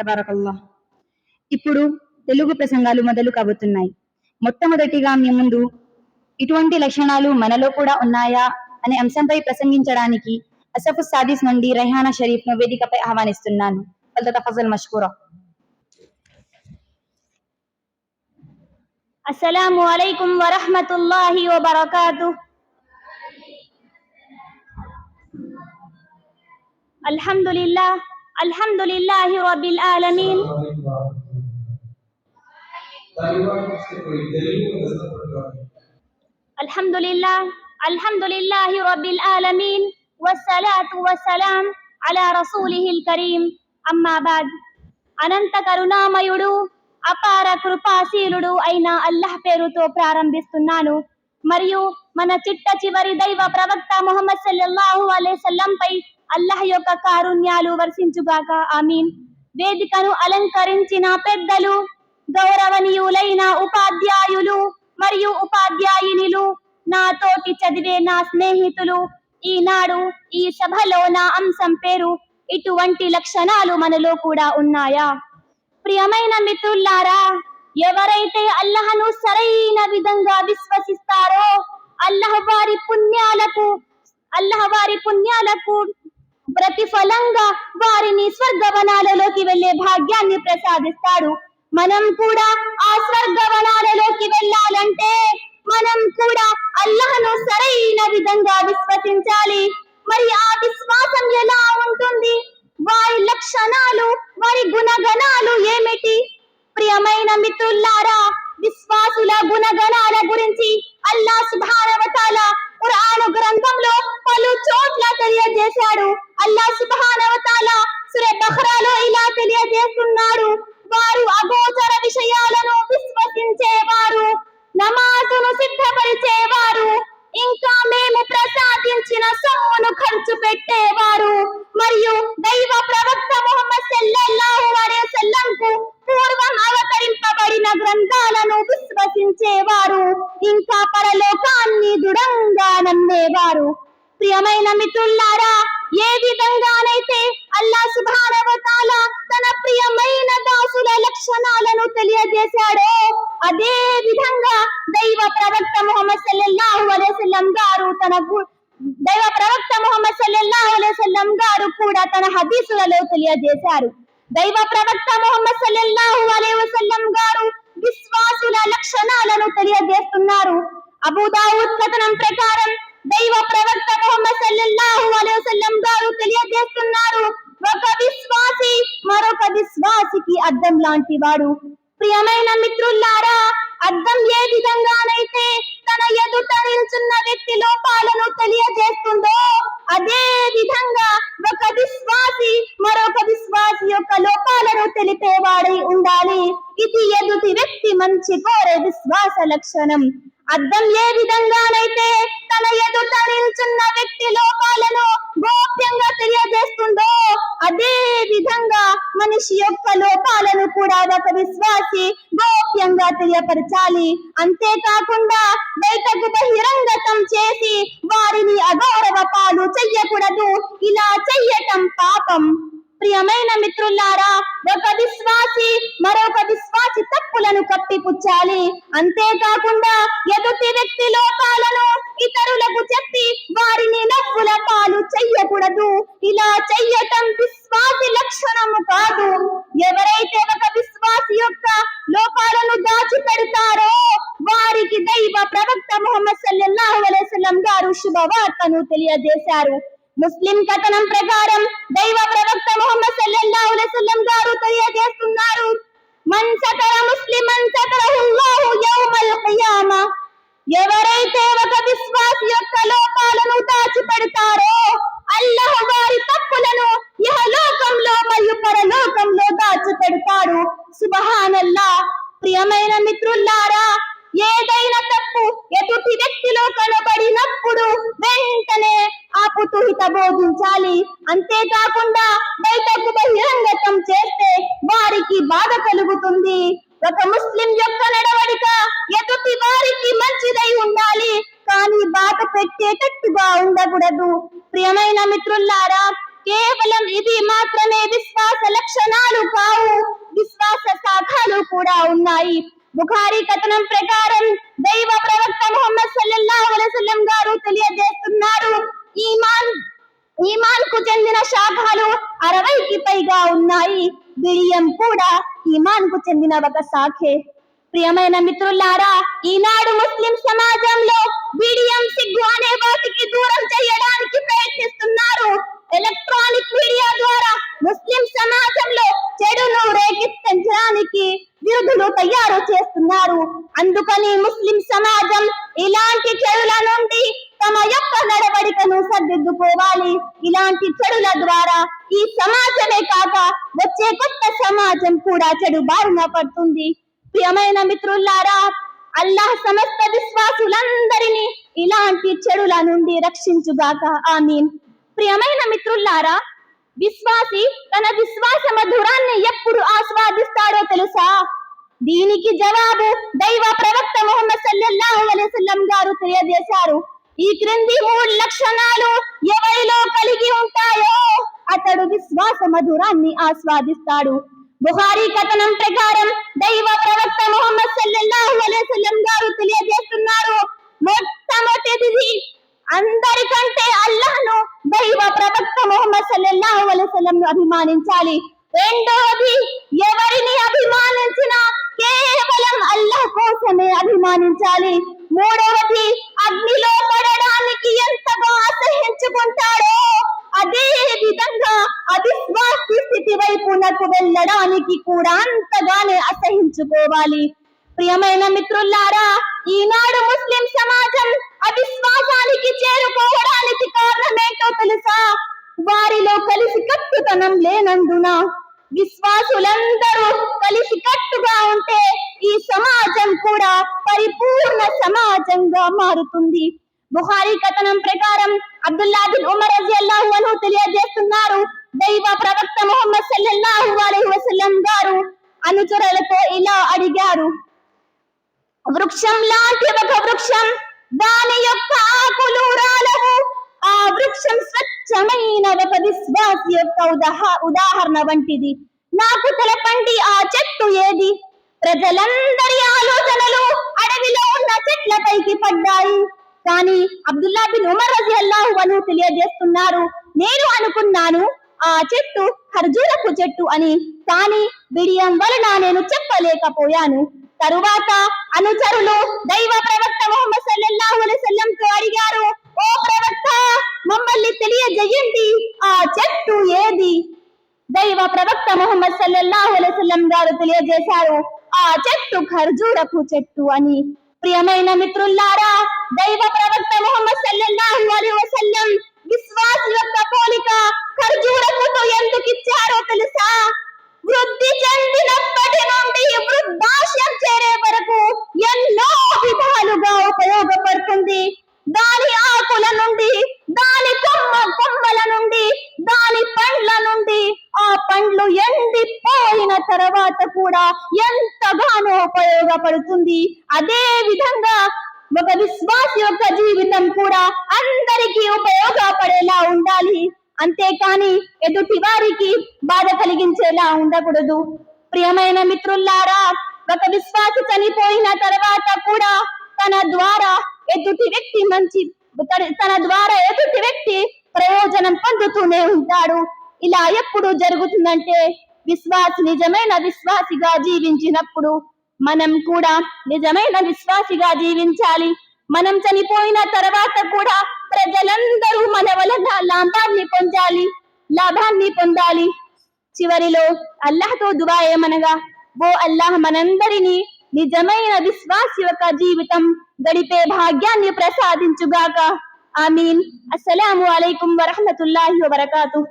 తబారకల్లా. ఇప్పుడు తెలుగు ప్రసంగాలు మొదలు కాబోతున్నాయి. మొట్టమొదటిగా మీ ముందు ఇటువంటి లక్షణాలు మనలో కూడా ఉన్నాయా అనే అంశంపై ప్రసంగించడానికి అసఫు సాదిస్ నుండి రైహానా షరీఫ్ను వేదికపై ఆహ్వానిస్తున్నాను. ఫజల్ الحمد لله الحمد لله رب العالمين الحمد لله الحمد لله رب العالمين والصلاة والسلام على رسوله الكريم أما بعد అనంత కరుణామయుడు అపార కృపాశీలుడు అయిన అల్లాహ్ పేరుతో ప్రారంభిస్తున్నాను మరియు మన చిట్ట చివరి దైవ ప్రవక్త ముహమ్మద్ సల్లల్లాహు అలైహి పై అల్లాహ్ యొక్క కారుణ్యాలు వర్షించుగాక. ఆమీన్. వేదికను అలంకరించిన పెద్దలు గౌరవనీయులైన ఉపాధ్యాయులు మరియు ఉపాధ్యాయునిలు నా తోటి చదివే నా స్నేహితులు ఈనాడు ఈ సభలో నా అంశం పేరు ఇటువంటి లక్షణాలు మనలో కూడా ఉన్నాయా? ప్రియమైన మిత్రులారా ఎవరైతే అల్లహను సరైన విధంగా విశ్వసిస్తారో అల్లహ వారి పుణ్యాలకు అల్లహ వారి పుణ్యాలకు ప్రతిఫలంగా వారిని స్వర్గవనాలలోకి వెళ్ళే భాగ్యాన్ని ప్రసాదిస్తాడు. మనం కూడా ఆ స్వర్గవనాలలోకి వెళ్ళాలంటే మనం కూడా అల్లహను సరైన విధంగా విశ్వసించాలి. మరి ఆ విశ్వాసం ఎలా ఉంటుంది? వారి లక్షణాలు వారి గుణగణాలు ఏమిటి? ప్రియమైన మిత్రులారా విశ్వాసుల గుణగణాల గురించి అల్లా సుభానవతాల ఖురాన్ గ్రంథంలో పలు చోట్ల తెలియజేశాడు. అల్లా సుభానవతాల సురే బహ్రాలో ఇలా తెలియజేస్తున్నాడు. వారు అగోచర విషయాలను విశ్వసించేవారు. నమాజును సిద్ధపరిచేవారు. ఇంకా మేము ప్రసాదించిన సొమ్మును ఖర్చు పెట్టి మరియు దైవ ప్రవక్త ముహమ్మద్ సల్లల్లాహు అలైహి వసల్లంకు పూర్వం అవతరింపబడిన గ్రంథాలను విశ్వసించేవారు ఇంకా పరలోకాన్ని చేసేవారు. ప్రియమైన మిత్రులారా ఏ విధంగానైతే అల్లా సుభానవతాల తన ప్రియమైన దాసుల లక్షణాలను తెలియజేశాడో అదే విధంగా దైవ ప్రవక్త ముహమ్మద్ సల్లల్లాహు అలైహి గారు తన దైవ ప్రవక్త ముహమ్మద్ సల్లల్లాహు అలైహి గారు కూడా తన హదీసులలో తెలియజేశారు. దైవ ప్రవక్త ముహమ్మద్ సల్లల్లాహు అలైహి వసల్లం గారు విశ్వాసుల లక్షణాలను తెలియజేస్తున్నారు. అబూదావుద్ కథనం ప్రకారం దైవ ప్రవక్త ముహమ్మద్ సల్లల్లాహు అలైహి వసల్లం గారు తెలియజేస్తున్నారు. ఒక విశ్వాసి మరొక విశ్వాసికి అద్దం లాంటి వాడు ప్రియమైన మిత్రులారా అద్దం ఏ విధంగానైతే తన ఎదుట నిల్చున్న వ్యక్తి లోపాలను తెలియజేస్తుందో అదే విధంగా ఒక విశ్వాసి మరొక విశ్వాసి యొక్క లోపాలను తెలిపేవాడై ఉండాలి. ఇది ఎదుటి వ్యక్తి మంచి కోరే విశ్వాస లక్షణం. అర్థం ఏ విధంగానైతే తన ఎదుట నిల్చున్న వ్యక్తి లోపాలను గోప్యంగా తెలియజేస్తుందో అదే విధంగా మనిషి యొక్క లోపాలను కూడా ఒక విశ్వాసి గోప్యంగా తెలియపరచాలి. అంతేకాకుండా బయటకు బహిరంగతం చేసి వారిని అగౌరవ పాలు చెయ్యకూడదు. ఇలా చెయ్యటం పాపం. ప్రియమైన మిత్రులారా ఒక విశ్వాసి మరొక విశ్వాసి తప్పులను కప్పిపుచ్చాలి. అంతేకాకుండా ఎదుటి వ్యక్తి లోపాలను ఇతరులకు చెప్పి వారిని నవ్వుల పాలు చెయ్యకూడదు. ఇలా చెయ్యటం విశ్వాసి లక్షణము కాదు. ఎవరైతే ఒక విశ్వాసి యొక్క లోపాలను దాచిపెడతారో వారికి దైవ ప్రవక్త ముహమ్మద్ సల్లల్లాహు అలైహి వసల్లం గారు శుభవార్తను తెలియజేశారు. ముస్లిం కథనం ప్రకారం దైవ ప్రవక్త ముహమ్మద్ సల్లల్లాహు అలైహి వసల్లం గారు తెలియజేస్తున్నారు. మన్ సతర ముస్లిమన్ సతరహుల్లాహు యౌమల్ ఖియామా ఎవరైతే ఒక విశ్వాసి యొక్క లోపాలను దాచిపెడతారో అల్లాహ్ వారి తప్పులను ఇహలోకంలో మరియు పరలోకంలో దాచిపెడతాడు. సుబహానల్లా ప్రియమైన మిత్రులారా ఏదైనా తప్పు ఎదుటి వ్యక్తిలో కనబడినప్పుడు వెంటనే ఆ హిత బోధించాలి అంతేకాకుండా బయటకు బహిరంగతం చేస్తే వారికి బాధ కలుగుతుంది. ఒక ముస్లిం యొక్క నడవడిక ఎదుటి వారికి మంచిదై ఉండాలి. కానీ బాధ పెట్టేటట్టుగా ఉండకూడదు. ప్రియమైన మిత్రులారా కేవలం ఇది మాత్రమే విశ్వాస లక్షణాలు కావు. విశ్వాస శాఖలు కూడా ఉన్నాయి. బుఖారీ కథనం ప్రకారం దైవ ప్రవక్త ముహమ్మద్ సల్లల్లాహు అలైహి వసల్లం గారు తెలియజేస్తున్నారు. ఈమాన్ ఈమాన్కు చెందిన శాఖలు అరవైకి పైగా ఉన్నాయి. బిడియం కూడా ఈమాన్కు చెందిన ఒక శాఖే. ప్రియమైన మిత్రులారా ఈనాడు ముస్లిం సమాజంలో బిడియం సిగ్గు అనే వాటికి దూరం చేయడానికి ప్రయత్నిస్తున్నారు. ఎలక్ట్రానిక్ మీడియా ద్వారా ముస్లిం సమాజంలో చెడును రేకెత్తించడానికి విరుదులు తయారు చేస్తున్నారు. అందుకని ముస్లిం సమాజం ఇలాంటి చెడుల నుండి నడవడికను ఇలాంటి చెడుల ద్వారా ఈ సమాజమే కాక వచ్చే కొత్త సమాజం కూడా చెడు బారిన పడుతుంది. ప్రియమైన మిత్రులారా అల్లాహ్ సమస్త విశ్వాసులందరినీ ఇలాంటి చెడుల నుండి రక్షించుగాక. ఆమీన్. ప్రియమైన మిత్రులారా విశ్వాసి తన విశ్వాస మధురాన్ని ఎప్పుడు ఆస్వాదిస్తాడో తెలుసా? దీనికి జవాబు దైవ ప్రవక్త ముహమ్మద్ సల్లల్లాహు అలైహి వసల్లం గారు తెలియజేశారు. ఈ క్రింది మూడు లక్షణాలు ఎవరిలో కలిగి ఉంటాయో అతడు విశ్వాస మధురాన్ని ఆస్వాదిస్తాడు. బుహారీ కథనం ప్రకారం దైవ ప్రవక్త ముహమ్మద్ సల్లల్లాహు అలైహి వసల్లం గారు తెలియజేస్తున్నారు మొట్టమొదటిది అందరికంటే అల్లాహ్ను దైవ ప్రవక్త ముహమ్మద్ సల్లల్లాహు అలైహి వసల్లం అభిమానించాలి. రెండవది ఎవరిని అభిమానించినా కేవలం అల్లాహ్ కోసమే అభిమానించాలి. మూడవది విధంగా అవిశ్వాసి స్థితి వైపునకు వెళ్ళడానికి కూడా అంతగానే అసహించుకోవాలి. ప్రియమైన మిత్రులారా ఈనాడు ముస్లిం సమాజం అవిశ్వాసానికి చేరుకోవడానికి కారణమేంటో తెలుసా? వారిలో కలిసి కట్టుతనం లేనందున విశ్వాసులందరూ కలిసి కట్టుగా ఉంటే ఈ సమాజం కూడా పరిపూర్ణ సమాజంగా మారుతుంది. బుహారీ కథనం ప్రకారం అబ్దుల్లా బిన్ ఉమర్ రజియల్లాహు అన్హు తెలియజేస్తున్నారు. దైవ ప్రవక్త ముహమ్మద్ సల్లల్లాహు అలైహి వసల్లం గారు అనుచరులతో ఇలా అడిగారు. వృక్షం లాంటి ఒక వృక్షం దాని యొక్క ఆకులు రాలవు. ఆ వృక్షం స్వచ్ఛమైన ఒక విశ్వాస యొక్క ఉదాహ ఉదాహరణ వంటిది. నాకు తెలపండి ఆ చెట్టు ఏది? ప్రజలందరి ఆలోచనలు అడవిలో ఉన్న చెట్లపైకి పడ్డాయి. కానీ అబ్దుల్లా బిన్ ఉమర్ రజి అల్లాహు అను తెలియజేస్తున్నారు. నేను అనుకున్నాను ఆ చెట్టు ఖర్జూరపు చెట్టు అని. కానీ బిడియం వలన నేను చెప్పలేకపోయాను. తరువాత అనుచరులు దైవ ప్రవక్త ముహమ్మద్ సల్లల్లాహు అలైహి వసల్లం తో అడిగారు ఓ ప్రవక్త మమ్మల్ని తెలియజేయండి ఆ చెట్టు ఏది? దైవ ప్రవక్త ముహమ్మద్ సల్లల్లాహు అలైహి వసల్లం గారు తెలియజేశారు ఆ చెట్టు ఖర్జూరపు చెట్టు అని. ప్రియమైన మిత్రులారా దైవ ప్రవక్త ముహమ్మద్ సల్లల్లాహు అలైహి వసల్లం విశ్వాస యొక్క పోలిక ఖర్జూరపుతో ఎందుకు ఇచ్చారో తెలుసా? వృద్ధి చెందినప్పటి నుండి వృద్ధ చేరే వరకు ఎన్నో విధాలుగా ఉపయోగపడుతుంది దాని ఆకుల నుండి దాని కొమ్మ కొమ్మల నుండి దాని పండ్ల నుండి ఆ పండ్లు ఎండిపోయిన తర్వాత కూడా ఎంతగానో పడుతుంది అదే విధంగా ఒక విశ్వాస యొక్క జీవితం కూడా అందరికీ ఉపయోగపడేలా ఉండాలి. అంతేకాని ఎదుటి వారికి బాధ కలిగించేలా ఉండకూడదు. ప్రియమైన మిత్రులారా ఒక విశ్వాసి చనిపోయిన తర్వాత కూడా తన ద్వారా ఎదుటి వ్యక్తి మంచి తన- తన ద్వారా ఎదుటి వ్యక్తి ప్రయోజనం పొందుతూనే ఉంటాడు. ఇలా ఎప్పుడు జరుగుతుందంటే విశ్వాసి నిజమైన విశ్వాసిగా జీవించినప్పుడు మనం కూడా నిజమైన విశ్వాసిగా జీవించాలి. మనం చనిపోయిన తర్వాత కూడా ప్రజలందరూ మన వలన లాభాన్ని పొందాలి. లాభాన్ని పొందాలి. చివరిలో అల్లాహ్తో దువా ఏమనగా ఓ అల్లాహ్ మనందరినీ నిజమైన విశ్వాస యొక్క జీవితం గడిపే భాగ్యాన్ని ప్రసాదించుగాక. ఆమీన్. అస్సలాము అలైకుం వరహమతుల్లాహి వరకాతు